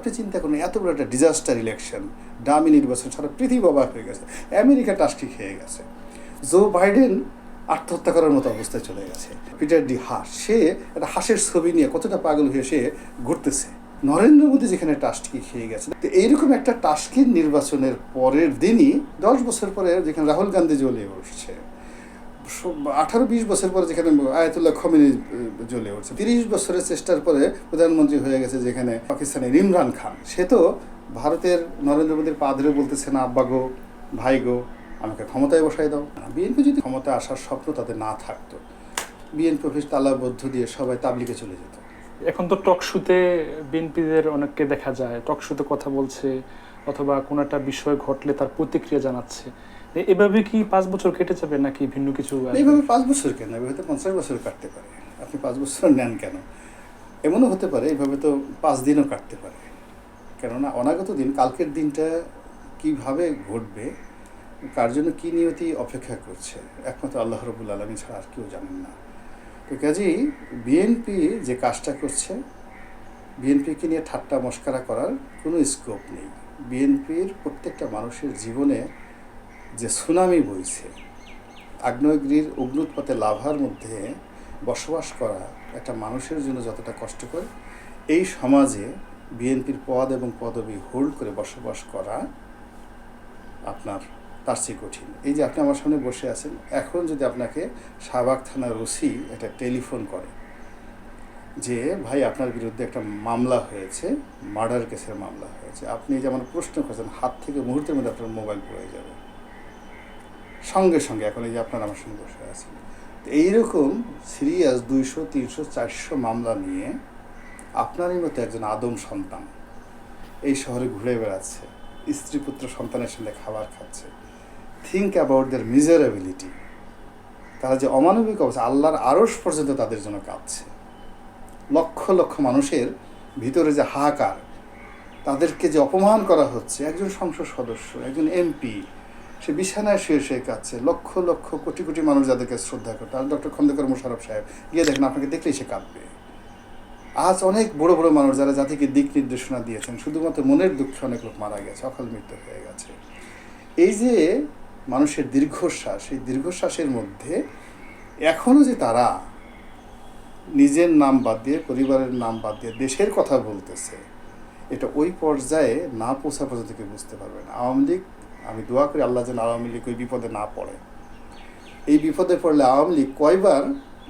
আপনি চিন্তা করুন, এত বড় একটা ডিজাস্টার ইলেকশন ডামি নির্বাচন, সারা পৃথিবী অবাক হয়ে গেছে, আমেরিকা টাস্কি খেয়ে গেছে জো বাইডেন আত্মহত্যা করার মতো অবস্থায় চলে গেছে। পিটার ডি হাস সে একটা হাসের ছবি নিয়ে কতটা পাগল হয়ে সে ঘুরতেছে। নরেন্দ্র মোদী যেখানে টাস্কি খেয়ে গেছে, তো এইরকম একটা টাস্কির নির্বাচনের পরের দিনই, দশ বছর পরে যেখানে রাহুল গান্ধী জ্বলে উঠছে আঠারো বিশ বছর পরে যেখানে আয়াতুল্লাহ খমিনি জ্বলে উঠছে। তিরিশ বছরের চেষ্টার পরে প্রধানমন্ত্রী হয়ে গেছে যেখানে পাকিস্তানের ইমরান খান। সে তো ভারতের নরেন্দ্র মোদীর পা ধরে বলতেছে না, আব্বা গো, ভাই গো, আমাকে ক্ষমতায় বসাই দাও। বিএনপি যদি ক্ষমতায় আসার স্বপ্ন তাদের না থাকতো, বিএনপি অফিস তালাবদ্ধ দিয়ে সবাই তাবলিকে চলে যেত। এখন তো টক শুতে বিএনপিদের অনেককে দেখা যায়। টকশুতে কথা বলছে, অথবা কোনো একটা বিষয় ঘটলে তার প্রতিক্রিয়া জানাচ্ছে। এভাবে কি পাঁচ বছর কেটে যাবে নাকি ভিন্ন কিছু? এইভাবে পাঁচ বছর কেন? এভাবে তো পঞ্চাশ বছর কাটতে পারে। আপনি পাঁচ বছর নেন কেন? এমনও হতে পারে এভাবে তো পাঁচ দিনও কাটতে পারে। কেননা অনাগত দিন কালকের দিনটা কীভাবে ঘটবে কার জন্য কী নিয়তি অপেক্ষা করছে একমাত্র আল্লাহ রবুল আলমী ছাড়া আর কেউ জানেন না। তো কাজেই বিএনপি যে কাজটা করছে বিএনপিকে নিয়ে ঠাট্টা মস্কারা করার কোনো স্কোপ নেই। বিএনপির প্রত্যেকটা মানুষের জীবনে যে সুনামি বইছে, আগ্নেয়গিরির অগ্নুৎপাতে লাভার মধ্যে বসবাস করা একটা মানুষের জন্য যতটা কষ্টকর, এই সমাজে বিএনপির পদ এবং পদবি হোল্ড করে বসবাস করা আপনার তার চেয়ে কঠিন। এই যে আপনি আমার সামনে বসে আছেন, এখন যদি আপনাকে শাহবাগ থানার ওসি একটা টেলিফোন করে যে, ভাই, আপনার বিরুদ্ধে একটা মামলা হয়েছে, মার্ডার কেসের মামলা হয়েছে। আপনি যেমন প্রশ্ন করছেন, হাত থেকে মুহূর্তের মধ্যে আপনার মোবাইল পড়ে যাবে। সঙ্গে সঙ্গে, এখন এই যে আপনার আমার সঙ্গে বসে আছেন। তো এইরকম সিরিয়াস দুইশো, তিনশো, চারশো মামলা নিয়ে আপনারই মতো একজন আদম সন্তান এই শহরে ঘুরে বেড়াচ্ছে, স্ত্রী পুত্র সন্তানের সঙ্গে খাবার খাচ্ছে থিঙ্ক অ্যাবাউট দের মিজারেবিলিটি তারা যে অমানবিক অবস্থা, আল্লাহর আড়স পর্যন্ত তাদের জন্য কাঁদছে লক্ষ লক্ষ মানুষের ভিতরে যে হাহাকার, তাদেরকে যে অপমান করা হচ্ছে, একজন সংসদ সদস্য, একজন এমপি সে বিছানায় শুয়ে শুয়ে কাঁদছে। লক্ষ লক্ষ, কোটি কোটি মানুষ যাদেরকে শ্রদ্ধা করতে আর ডক্টর খন্দকার মোশারফ সাহেব, গিয়ে দেখেন, আপনাকে দেখলেই সে কাঁদবে। আজ অনেক বড় বড় মানুষ যারা জাতিকে দিক নির্দেশনা দিয়েছেন, শুধুমাত্র মনের দুঃখে অনেক লোক মারা গেছে, অকাল মৃত্যু হয়ে গেছে। এই যে মানুষের দীর্ঘশ্বাস, এই দীর্ঘশ্বাসের মধ্যে এখনও যে তারা নিজের নাম বাদ দিয়ে, পরিবারের নাম বাদ দিয়ে, দেশের কথা বলতেছে, এটা ওই পর্যায়ে না পৌঁছা পর্যন্ত বুঝতে পারবে না। আওয়ামী লীগ আমি দোয়া করি আল্লাহ যেন আওয়ামী লীগ ওই বিপদে না পড়ে। এই বিপদে পড়লে আওয়ামী লীগ কয়বার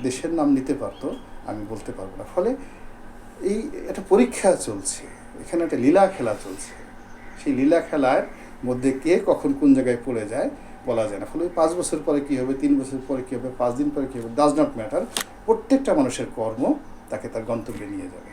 দেশের নাম নিতে পারতো, আমি বলতে পারব না। ফলে এই একটা পরীক্ষা চলছে, এখানে একটা লীলা খেলা চলছে। সেই লীলা খেলার মধ্যে কে কখন কোন জায়গায় পড়ে যায় বলা যায় না। ফলে পাঁচ বছর পরে কী হবে, তিন বছর পরে কী হবে, পাঁচ দিন পরে কী হবে ডাজ নট ম্যাটার প্রত্যেকটা মানুষের কর্ম তাকে তার গন্তব্যে নিয়ে যাবে।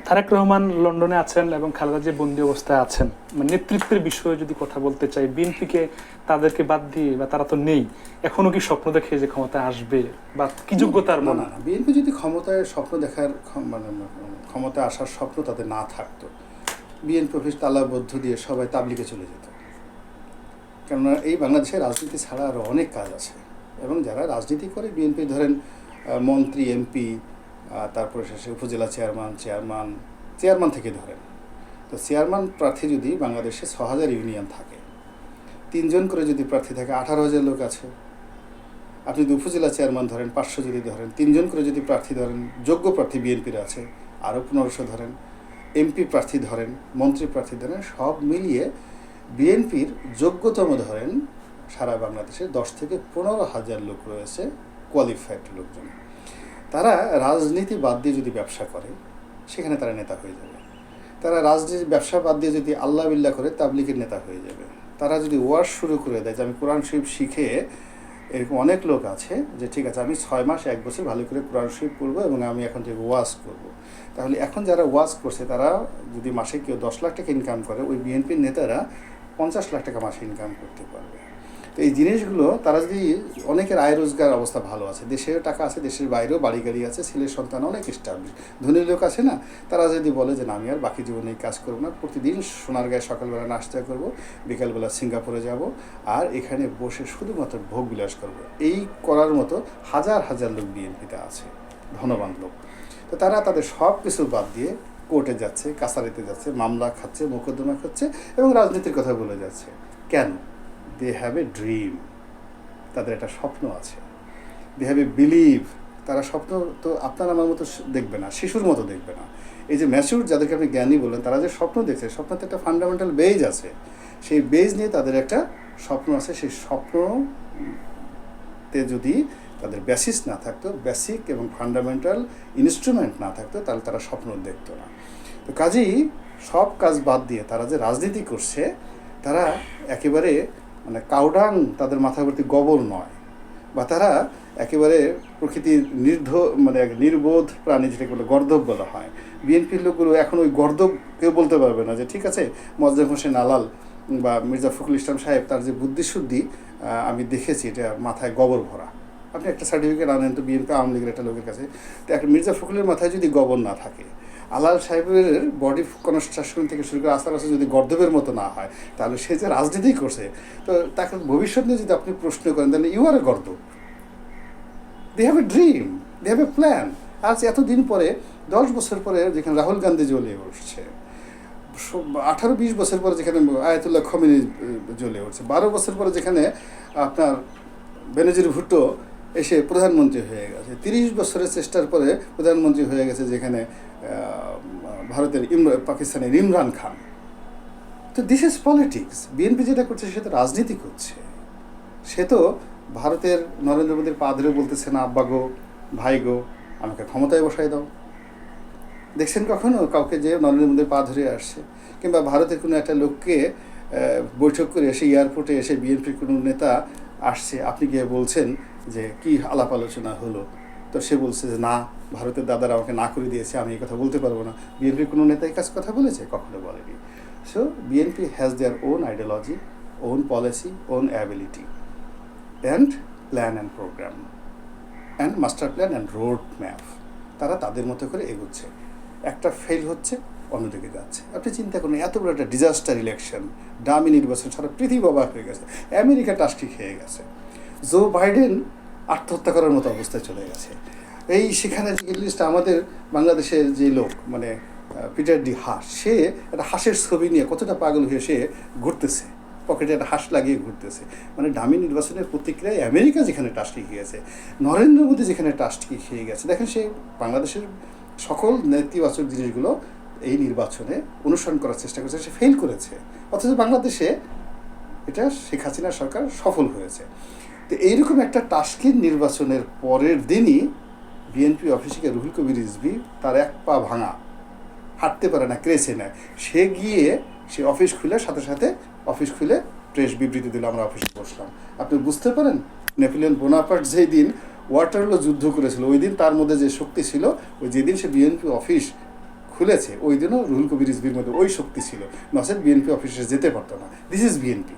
তারেক রহমান লন্ডনে আছেন এবং খালেদা যে বন্দি অবস্থায় আছেন। মানে নেতৃত্বের বিষয়ে যদি কথা বলতে চাই বিএনপিকে তাদেরকে বাদ দিয়ে বা তারা তো নেই এখনও কি স্বপ্ন দেখে যে ক্ষমতায় আসবে? বা কি যোগ্যতার মনে বিএনপি যদি ক্ষমতায় স্বপ্ন দেখার ক্ষম- মানে ক্ষমতায় আসার স্বপ্ন তাদের না থাকতো বিএনপি অফিস তালাবদ্ধ দিয়ে সবাই তাবলিকে চলে যেত। কেননা এই বাংলাদেশের রাজনীতি ছাড়া আরও অনেক কাজ আছে। এবং যারা রাজনীতি করে বিএনপি ধরেন মন্ত্রী এমপি তারপরে শেষে উপজেলা চেয়ারম্যান চেয়ারম্যান চেয়ারম্যান থেকে ধরেন। তো চেয়ারম্যান প্রার্থী যদি বাংলাদেশে ছ হাজার ইউনিয়ন থাকে, তিনজন করে যদি প্রার্থী থাকে, আঠারো হাজার লোক আছে। আপনি যদি উপজেলা চেয়ারম্যান ধরেন, পাঁচশো যদি ধরেন, তিনজন করে যদি প্রার্থী ধরেন, যোগ্য প্রার্থী বিএনপির আছে, আরও পনেরোশো ধরেন, এমপি প্রার্থী ধরেন, মন্ত্রী প্রার্থী ধরেন, সব মিলিয়ে বিএনপির যোগ্যতম ধরেন সারা বাংলাদেশে দশ থেকে পনেরো হাজার লোক রয়েছে কোয়ালিফাইড লোকজন। তারা রাজনীতি বাদ দিয়ে যদি ব্যবসা করে, সেখানে তারা নেতা হয়ে যাবে। তারা রাজনীতি, ব্যবসা বাদ দিয়ে যদি আল্লাহ বিল্লাহ করে, তাবলিগের নেতা হয়ে যাবে। তারা যদি ওয়ার্স শুরু করে দেয়, যে আমি কোরআন শরীফ শিখে এরকম অনেক লোক আছে, যে ঠিক আছে, আমি ছয় মাস, এক বছর ভালো করে কোরআন শরীফ পড়ব এবং আমি এখন থেকে ওয়াজ করব। তাহলে এখন যারা ওয়াজ করছে, তারা যদি মাসে কেউ দশ লাখ টাকা ইনকাম করে, ওই বিএনপির নেতারা পঞ্চাশ লাখ টাকা মাসে ইনকাম করতে পারবে। তো এই জিনিসগুলো তারা যদি অনেকের আয় রোজগার অবস্থা ভালো আছে, দেশেও টাকা আছে, দেশের বাইরেও বাড়ি গাড়ি আছে ছেলের সন্তান অনেক স্টাবলিশ ধনী লোক আছে না? তারা যদি বলে যে না, আমি আর বাকি জীবনে এই কাজ করব না, প্রতিদিন সোনার গায়ে সকালবেলা নাস্তা করব, বিকালবেলা সিঙ্গাপুরে যাব আর এখানে বসে শুধুমাত্র ভোগ বিলাস করব, এই করার মতো হাজার হাজার লোক বিএনপিতে আছে, ধনবান লোক। তো তারা তাদের সব কিছু বাদ দিয়ে কোর্টে যাচ্ছে, কাছারিতে যাচ্ছে, মামলা খাচ্ছে, মোকদ্দমা খাচ্ছে এবং রাজনীতির কথা বলে যাচ্ছে। কেন? দে হ্যাভ এ ড্রিম তাদের একটা স্বপ্ন আছে। দে হ্যাভ এ বিলিভ তারা স্বপ্ন তো আপনার আমার মতো দেখবে না, শিশুর মতো দেখবে না। এই যে ম্যাচিউর যাদেরকে আপনি জ্ঞানী বললেন, তারা যে স্বপ্ন দেখছে স্বপ্নতে একটা ফান্ডামেন্টাল বেজ আছে। সেই বেজ নিয়ে তাদের একটা স্বপ্ন আছে। সেই স্বপ্নতে যদি তাদের বেসিস না থাকতো বেসিক এবং ফান্ডামেন্টাল ইনস্ট্রুমেন্ট না থাকতো, তাহলে তারা স্বপ্ন দেখতো না। তো কাজেই সব কাজ বাদ দিয়ে তারা যে রাজনীতি করছে, তারা একেবারে মানে কাউডাং তাদের মাথাবর্তী গবর নয়। বা তারা একেবারে প্রকৃতির নির্ধ মানে এক নির্বোধ প্রাণী যেটাকে বলে গর্দব বলা হয়। বিএনপির লোকগুলো এখন ওই গর্দব কেউ বলতে পারবে না যে, ঠিক আছে মজদেম হোসেন আলাল বা মির্জা ফখরুল ইসলাম সাহেব, তার যে বুদ্ধিশুদ্ধি আমি দেখেছি, এটা মাথায় গবর ভরা। আপনি একটা সার্টিফিকেট আনেন তো বিএনপি আওয়ামী লীগের একটা লোকের কাছে। তো একটা মির্জা ফখরুলের মাথায় যদি গবর না থাকে আলাল সাহেবের বডি কনস্ট্রাকশন থেকে শুরু করে আস্তে আস্তে যদি গর্দবের মতো না হয়, তাহলে সে যে রাজনীতি করছে, তো তাকে ভবিষ্যৎ নিয়ে যদি আপনি প্রশ্ন করেন, তাহলে you are a গর্দব they have a dream they have a plan আজ এতদিন পরে, দশ বছর পরে যেখানে রাহুল গান্ধী জ্বলে উঠছে আঠারো বিশ বছর পরে যেখানে আয়াতুল্লাহ খমিনি জ্বলে উঠছে, বারো বছর পরে যেখানে আপনার বেনজির ভুট্টো এসে প্রধানমন্ত্রী হয়ে গেছে। তিরিশ বছরের চেষ্টার পরে প্রধানমন্ত্রী হয়ে গেছে যেখানে ভারতের পাকিস্তানের ইমরান খান। তো দিস ইজ পলিটিক্স বিএনপি যেটা করছে সে তো রাজনীতি করছে। সে তো ভারতের নরেন্দ্র মোদীর পা ধরে বলতেছে না, আব্বা গো, ভাই গো, আমাকে ক্ষমতায় বসাই দাও। দেখছেন কখনো কাউকে যে নরেন্দ্র মোদীর পা ধরে আসছে? কিংবা ভারতের কোনো একটা লোককে বৈঠক করে এসে এয়ারপোর্টে এসে বিএনপির কোনো নেতা আসছে, আপনি গিয়ে বলছেন যে কি আলাপ আলোচনা হলো? তো সে বলছে যে, না, ভারতের দাদারা আমাকে না করে দিয়েছে, আমি এই কথা বলতে পারব না। বিএনপির কোনো নেতা এই কাজ কথা বলেছে? কখনো বলেনি। So BNP has their own ideology own policy own ability and plan and programme and master plan and road map তারা তাদের মতো করে এগোচ্ছে। একটা ফেল হচ্ছে, অন্যদিকে যাচ্ছে। আপনি চিন্তা করুন, এত বড় একটা ডিজাস্টার ইলেকশন ডামি নির্বাচন, সারা পৃথিবী অবাক হয়ে গেছে। আমেরিকা টাস্কি খেয়ে গেছে। জো বাইডেন আত্মহত্যা করার মতো অবস্থায় চলে গেছে। এই সেখানে লিস্ট আমাদের বাংলাদেশের যে লোক মানে পিটার ডি হাঁস সে একটা হাঁসের ছবি নিয়ে কতটা পাগল হয়ে সে ঘুরতেছে। পকেটে একটা হাঁস লাগিয়ে ঘুরতেছে। মানে ডামি নির্বাচনের প্রতিক্রিয়ায় আমেরিকা যেখানে টাস্কি খেয়েছে নরেন্দ্র মোদী যেখানে টাস্কি খেয়ে গেছে, দেখেন সে বাংলাদেশের সকল নেতিবাচক জিনিসগুলো এই নির্বাচনে অনুসরণ করার চেষ্টা করেছে, সে ফেল করেছে। অথচ বাংলাদেশে এটা শেখ হাসিনার সরকার সফল হয়েছে। তো এইরকম একটা টাস্কির নির্বাচনের পরের দিনই বিএনপি অফিসে রুহুল কবির রিজভি তার এক পা ভাঙা। হাঁটতে পারে না ক্রেছে নেয়। সে গিয়ে সে অফিস খুলে, সাথে সাথে অফিস খুলে প্রেস বিবৃতি দিল, আমরা অফিসে বসলাম। আপনি বুঝতে পারেন নেপোলিয়ন বোনাপার্ট যেই দিন ওয়াটারলো যুদ্ধ করেছিল, ওই দিন তার মধ্যে যে শক্তি ছিল, ওই যেদিন সে বিএনপি অফিস খুলেছে, ওই দিনও রুহুল কবির রিজভির মধ্যে ওই শক্তি ছিল। নচেত বিএনপি অফিসে যেতে পারতো না। This is BNP